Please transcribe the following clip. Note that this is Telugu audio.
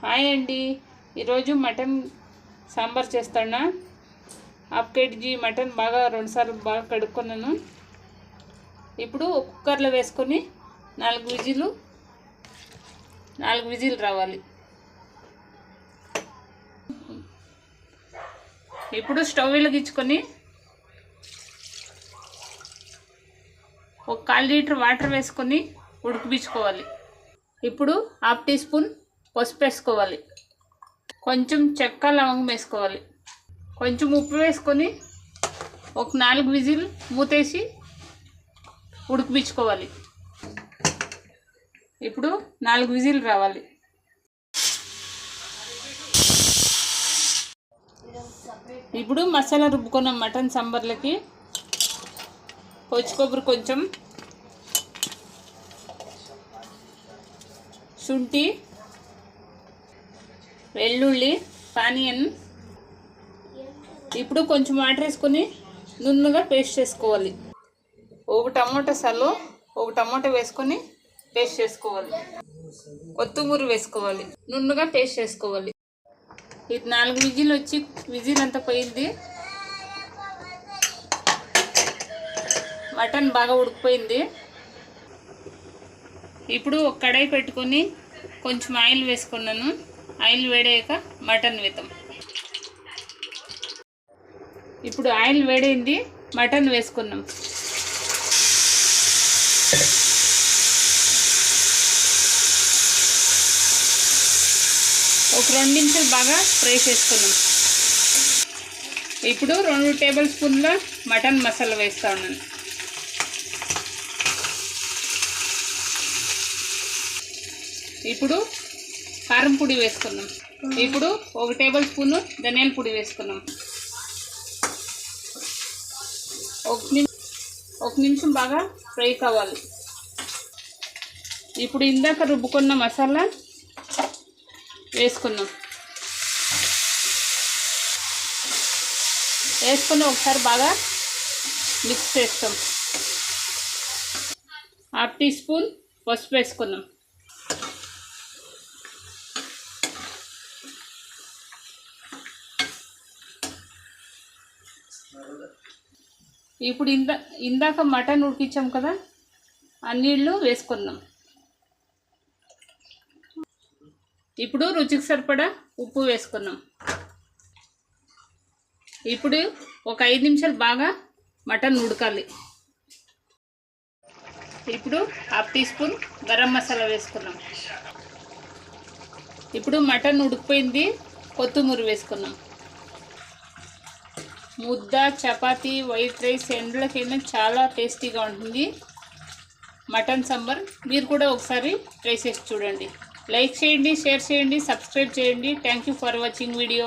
హాయ్ అండి. ఈరోజు మటన్ సాంబార్ చేస్తానా? హాఫ్ కేజీ మటన్ బాగా రెండుసార్లు బాగా కడుక్కున్నాను. ఇప్పుడు కుక్కర్లో వేసుకొని నాలుగు విజిలు నాలుగు విజిల్ రావాలి. ఇప్పుడు స్టవ్ వెలిగించుకొని ఒక కాల్ లీటర్ వాటర్ వేసుకొని ఉడికిపించుకోవాలి. ఇప్పుడు హాఫ్ టీ స్పూన్ పసుపు వేసుకోవాలి. కొంచెం చెక్క లవంగం వేసుకోవాలి. కొంచెం ఉప్పు వేసుకొని ఒక నాలుగు విజిల్ మూతేసి ఉడికిపించుకోవాలి. ఇప్పుడు నాలుగు విజిల్ రావాలి. ఇప్పుడు మసాలా రుబ్బుకున్న మటన్ సాంబార్లకి పచ్చి కొబ్బరి కొంచెం శుంఠి వెల్లుల్లి ఆనియన్ ఇప్పుడు కొంచెం వాటర్ వేసుకొని నున్నుగా పేస్ట్ చేసుకోవాలి. ఒక టమాటో సలో ఒక టమాటో వేసుకొని పేస్ట్ చేసుకోవాలి. కొత్తిమూర వేసుకోవాలి. నున్నుగా పేస్ట్ చేసుకోవాలి. ఇది నాలుగు విజిల్ వచ్చి విజిల్ అంతా పోయింది. మటన్ బాగా ఉడికిపోయింది. ఇప్పుడు ఒక కడాయి పెట్టుకొని కొంచెం ఆయిల్ వేసుకున్నాను. ఆయిల్ వేడాక మటన్ వేద్దాం. ఇప్పుడు ఆయిల్ వేడైంది మటన్ వేసుకున్నాం. ఒక రెండు నిమిషాలు బాగా ఫ్రై చేసుకున్నాం. ఇప్పుడు రెండు టేబుల్ స్పూన్ల మటన్ మసాలా వేస్తా ఉన్నాను. ఇప్పుడు కారం పొడి వేసుకున్నాం ఇప్పుడు ఒక టేబుల్ స్పూన్ ధనియాల పొడి వేసుకున్నాం ఒక నిమిషం ఒక నిమిషం బాగా ఫ్రై కావాలి. ఇప్పుడు ఇందాక రుబ్బుకున్న మసాలా వేసుకున్నాం వేసుకుని ఒకసారి బాగా మిక్స్ చేస్తాం. హాఫ్ టీ స్పూన్ పసుపు వేసుకున్నాం ఇప్పుడు ఇందా ఇందాక మటన్ ఉడికించాం కదా ఆ నీళ్ళు వేసుకున్నాం ఇప్పుడు రుచికి సరిపడా ఉప్పు వేసుకున్నాం ఇప్పుడు ఒక ఐదు నిమిషాలు బాగా మటన్ ఉడకాలి. ఇప్పుడు half teaspoon garam masala వేసుకున్నాం ఇప్పుడు మటన్ ఉడికిపోయింది కొత్తిమీర వేసుకున్నాం ముద్ద చపాతీ వైట్ రైస్ ఎండ్లకైనా చాలా టేస్టీగా ఉంటుంది. మటన్ సాంబార్ మీరు కూడా ఒకసారి ట్రై చేసి చూడండి. లైక్ చేయండి షేర్ చేయండి సబ్స్క్రైబ్ చేయండి. Thank you for watching video